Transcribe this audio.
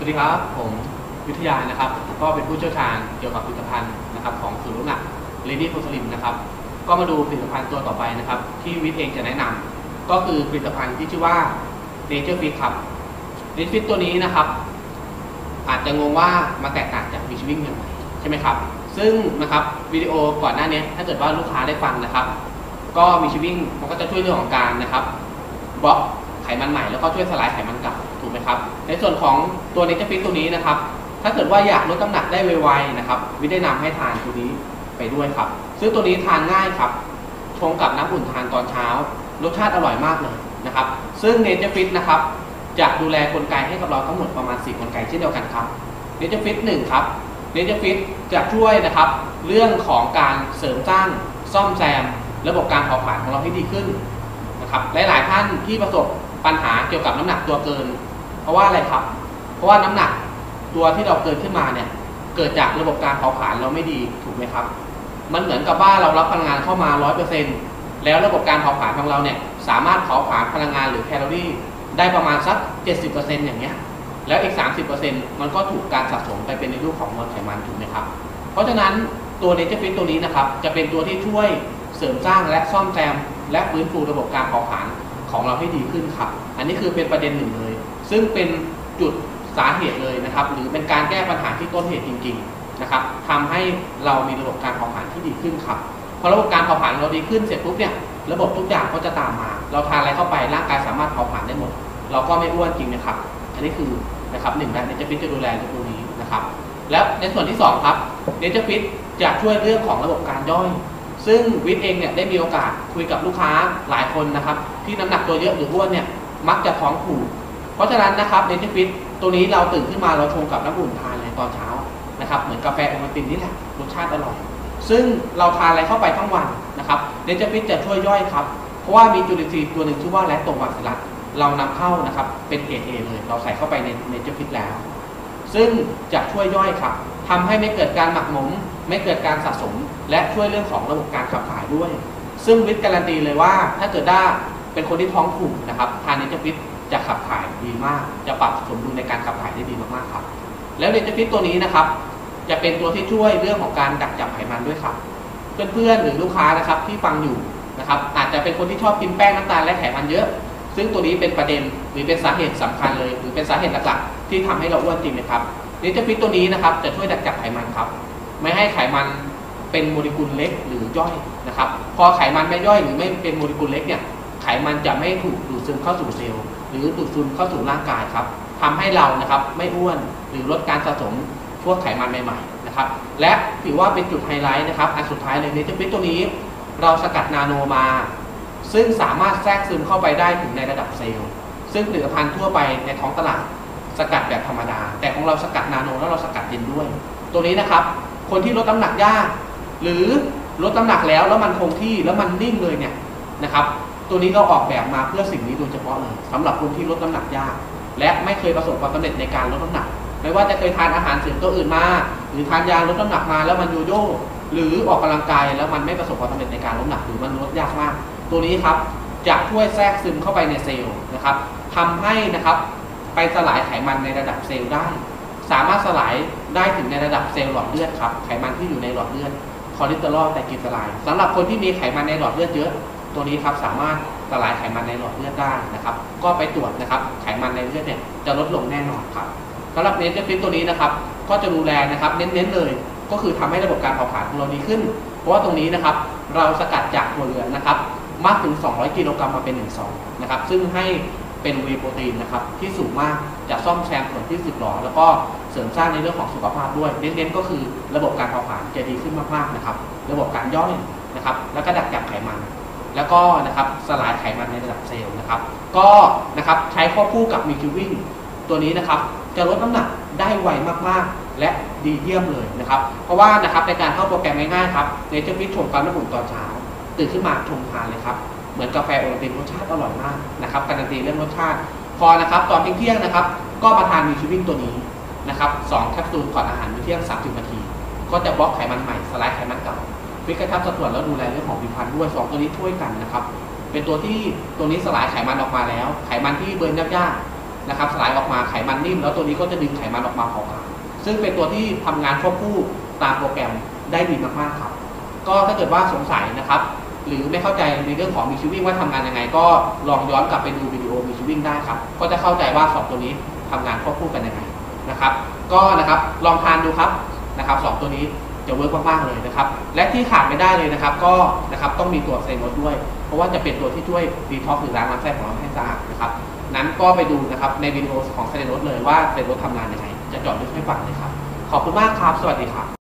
สวัสดีครับ ผมวิทยานะครับ ก็เป็นผู้เชี่ยวชาญเกี่ยวกับผลิตภัณฑ์นะครับของศูนย์น้ำหนัก Lady f o r Slim นะครับ ก็มาดูผลิตภัณฑ์ตัวต่อไปนะครับ ที่วิทย์เองจะแนะนำก็คือผลิตภัณฑ์ที่ชื่อว่า Nature Fit ครับ Nature Fit ตัวนี้นะครับ อาจจะงงว่ามาแตกต่างจาก Beach Wing ยังไงใช่ไหมครับ ซึ่งนะครับวิดีโอก่อนหน้านี้ถ้าเกิดว่าลูกค้าได้ฟังนะครับ ก็มีชิวิ่งมันก็จะช่วยเรื่องของการนะครับบล็อกไขมันใหม่แล้วก็ช่วยสลายไขมันเก่า ถูกไหมครับ ในส่วนของตัวเนเจฟิตตัวนี้นะครับ ถ้าเกิดว่าอยากลดน้ำหนักได้ไวๆนะครับ วิทย์ได้นำให้ทานตัวนี้ไปด้วยครับ ซึ่งตัวนี้ทานง่ายครับชงกับน้ำอุ่นทานตอนเช้ารสชาติอร่อยมากเลยนะครับ ซึ่งเนเจอร์ฟิตนะครับจะดูแลกลไกให้กับเราทั้งหมดประมาณ 4 กลไกเช่นเดียวกันครับเนเจอร์ฟิตหนึ่งครับเนเจอร์ฟิตจะช่วยนะครับ เรื่องของการเสริมสร้างซ่อมแซม ระบบการเผาผลาญของเราให้ดีขึ้นนะครับหลาย ๆ ท่านที่ประสบปัญหาเกี่ยวกับน้ำหนักตัวเกิน ราะว่าอะไรครับ เพราะว่าน้ำหนักตัวที่เราเกินขึ้นมาเนี่ย เกิดจากระบบการเผาผลาญเราไม่ดีถูกไหมครับ มันเหมือนกับว่าเรารับพลังงานเข้ามา100%แล้วระบบการเผาผลาญของเราเนี่ยสามารถเผาผลาญพลังงานหรือแคลอรี่ได้ประมาณสัก 70%อย่างเงี้ย แล้วอีก 30%มันก็ถูกการสะสมไปเป็นในรูปของมวลไขมันถูกไหมครับ เพราะฉะนั้นตัวเนเจอร์ฟิตตัวนี้นะครับ จะเป็นตัวที่ช่วยเสริมสร้างและซ่อมแซม และฟื้นฟูระบบการเผาผลาญของเราให้ดีขึ้นครับ อันนี้คือเป็นประเด็นหนึ่งเลย ซึ่งเป็นจุดสาเหตุเลยนะครับ หรือเป็นการแก้ปัญหาที่ต้นเหตุจริง ๆนะครับทำให้เรามีระบบการเผาผลาญที่ดีขึ้นครับพอระบบการเผาผลาญเราดีขึ้นเสร็จปุ๊บเนี่ยระบบทุกอย่างก็จะตามมา เราทานอะไรเข้าไปร่างกายสามารถเผาผลาญได้หมด เราก็ไม่อ้วนจริงนะครับ อันนี้คือนะครับหนึ่งนะเนเจอร์ฟิตจะดูแลตรงนี้นะครับ แล้วในส่วนที่ 2 ครับเนเจอร์ฟิตจะช่วยเรื่องของระบบการย่อย ซึ่งวิทย์เองเนี่ยได้มีโอกาสคุยกับลูกค้าหลายคนนะครับ ที่น้ำหนักตัวเยอะหรืออ้วนเนี่ยมักจะท้องผูก เพราะฉะนั้นนะครับเนเจอร์ฟิตตัวนี้เราตื่นขึ้นมาเราชงกับน้ำอุ่นทานเลยตอนเช้านะครับเหมือนกาแฟโอวัลตินนี่แหละรสชาติอร่อย ซึ่งเราทานอะไรเข้าไปทั้งวันนะครับเนเจอร์ฟิตจะช่วยย่อยครับ เพราะว่ามีจุลินทรีย์ตัวหนึ่งชื่อว่าแลคโตบาซิลลัสเรานำเข้านะครับเป็นเอเอเลย เราใส่เข้าไปในเนเจอร์ฟิตแล้ว ซึ่งจะช่วยย่อยครับทำให้ไม่เกิดการหมักหมม ไม่เกิดการสะสม และช่วยเรื่องของระบบการขับถ่ายด้วย ซึ่งวิทย์การันตีเลยว่า ถ้าเกิดได้เป็นคนที่ท้องผูกนะครับทานเนเจอร์ฟิต จะขับถ่ายดีมาก จะปรับสมดุลในการขับถ่ายได้ดีมากๆครับ แล้วเนเจฟิตตัวนี้นะครับ จะเป็นตัวที่ช่วยเรื่องของการดักจับไขมันด้วยครับ เพื่อนๆหรือลูกค้านะครับที่ฟังอยู่นะครับอาจจะเป็นคนที่ชอบกินแป้งน้ำตาลและไขมันเยอะ ซึ่งตัวนี้เป็นประเด็นหรือเป็นสาเหตุสำคัญเลย หรือเป็นสาเหตุหลักๆที่ทำให้เราอ้วนจริงนะครับเนเจฟิตตัวนี้นะครับจะช่วยดักจับไขมันครับ ไม่ให้ไขมันเป็นโมเลกุลเล็กหรือย่อยนะครับ พอไขมันไม่ย่อยหรือไม่เป็นโมเลกุลเล็กเนี่ยไขมันจะไม่ถูกดูดซึมเข้าสู่เซลล์ หรือดูดซึมเข้าสู่ร่างกายครับทำให้เรานะครับไม่อ้วนหรือลดการสะสมพวกไขมันใหม่ๆนะครับ และถือว่าเป็นจุดไฮไลท์นะครับ อันสุดท้ายเลยเนเจอร์ฟิตตัวนี้ เราสกัดนาโนมา ซึ่งสามารถแทรกซึมเข้าไปได้ถึงในระดับเซลล์ ซึ่งผลิตภัณฑ์ทั่วไปในท้องตลาดสกัดแบบธรรมดา แต่ของเราสกัดนาโนแล้วเราสกัดเย็นด้วย ตัวนี้นะครับ คนที่ลดน้ำหนักยาก หรือลดน้ำหนักแล้วแล้วมันคงที่แล้วมันนิ่งเลยเนี่ยนะครับ ตัวนี้เราออกแบบมาเพื่อสิ่งนี้โดยเฉพาะเลยสำหรับคนที่ลดน้ำหนักยาก และไม่เคยประสบความสำเร็จในการลดน้ำหนัก ไม่ว่าจะเคยทานอาหารเสริมตัวอื่นมา หรือทานยาลดน้ำหนักมาแล้วมันโยโย่หรือออกกำลังกายแล้วมันไม่ประสบความสำเร็จในการลดน้ำหนักหรือมันลดยากมาก ตัวนี้ครับจะช่วยแทรกซึมเข้าไปในเซลล์นะครับทำให้นะครับไปสลายไขมันในระดับเซลล์ได้ สามารถสลายได้ถึงในระดับเซลล์หลอดเลือดครับไขมันที่อยู่ในหลอดเลือดคอเลสเตอรอลไตรกลีเซอไรด์สำหรับคนที่มีไขมันในหลอดเลือดเยอะ ตัวนี้ครับสามารถสลายไขมันในหลอดเลือดได้นะครับ ก็ไปตรวจนะครับไขมันในเลือดเนี่ยจะลดลงแน่นอนครับสำหรับเนเจอร์ฟิตตัวนี้นะครับ ก็จะดูแลนะครับเน้นๆเลย ก็คือทำให้ระบบการเผาผลาญของเราดีขึ้น เพราะว่าตรงนี้นะครับเราสกัดจากถั่วเหลืองนะครับ มากถึง 200 กิโลกรัมมาเป็น1ซองนะครับซึ่งให้เป็นวีโปรตีนนะครับที่สูงมากจะซ่อมแซมส่วนที่สึกหรอแล้วก็เสริมสร้างในเรื่องของสุขภาพด้วยเน้นๆก็คือระบบการเผาผลาญจะดีขึ้นมากๆนะครับ ระบบการย่อยนะครับ แล้วก็ดักจับไขมัน แล้วก็นะครับสลายไขมันในระดับเซลล์นะครับก็นะครับใช้ควบคู่กับมิคิวิ่งตัวนี้นะครับจะลดน้ำหนักได้ไวมากๆ และดีเยี่ยมเลยนะครับเพราะว่านะครับในการเข้าโปรแกรมง่ายๆครับเนเจอร์ฟิตชงกับน้ำอุ่นตอนเช้าตื่นขึ้นมาชงทานเลยครับเหมือนกาแฟโอวัลตินรสชาติอร่อยมากนะครับการันตีเรื่องรสชาติ พอนะครับตอนเที่ยงๆนะครับ ก็มาทานมิคิวิ่งตัวนี้นะครับสองแคปซูลก่อนอาหารมื้อเที่ยง30นาที ก็จะบล็อกไขมันใหม่สลายไขมันเก่า ฟิกกระชับสัดส่วนแล้วดูแลเรื่องของผิวพรรณด้วยสองตัวนี้ช่วยกันนะครับ เป็นตัวที่ตัวนี้สลายไขมันออกมาแล้ว ไขมันที่เบิร์นยากๆนะครับ สลายออกมาไขมันนิ่ม แล้วตัวนี้ก็จะดึงไขมันออกมาเผาผลาญซึ่งเป็นตัวที่ทำงานควบคู่ตามโปรแกรมได้ดีมากๆครับ ก็ถ้าเกิดว่าสงสัยนะครับ หรือไม่เข้าใจในเรื่องของมีชิวิ่งว่าทำงานยังไง ก็ลองย้อนกลับไปดูวิดีโอมีชิวิ่งได้ครับ ก็จะเข้าใจว่าสองตัวนี้ทำงานควบคู่กันยังไงนะครับ ก็นะครับลองทานดูครับนะครับสองตัวนี้ จะเวิร์กมากๆเลยนะครับ และที่ขาดไม่ได้เลยนะครับ ก็นะครับต้องมีตัวเซนโนด้วย เพราะว่าจะเป็นตัวที่ช่วยดีท็อกซ์หรือล้างลำไส้ของเราให้สะอาดนะครับ นั้นก็ไปดูนะครับในวิดีโอของเซนโนเลยว่าเซนโนทำงานยังไงจะจอดลึกให้ฟังเลยครับ ขอบคุณมากครับ สวัสดีครับ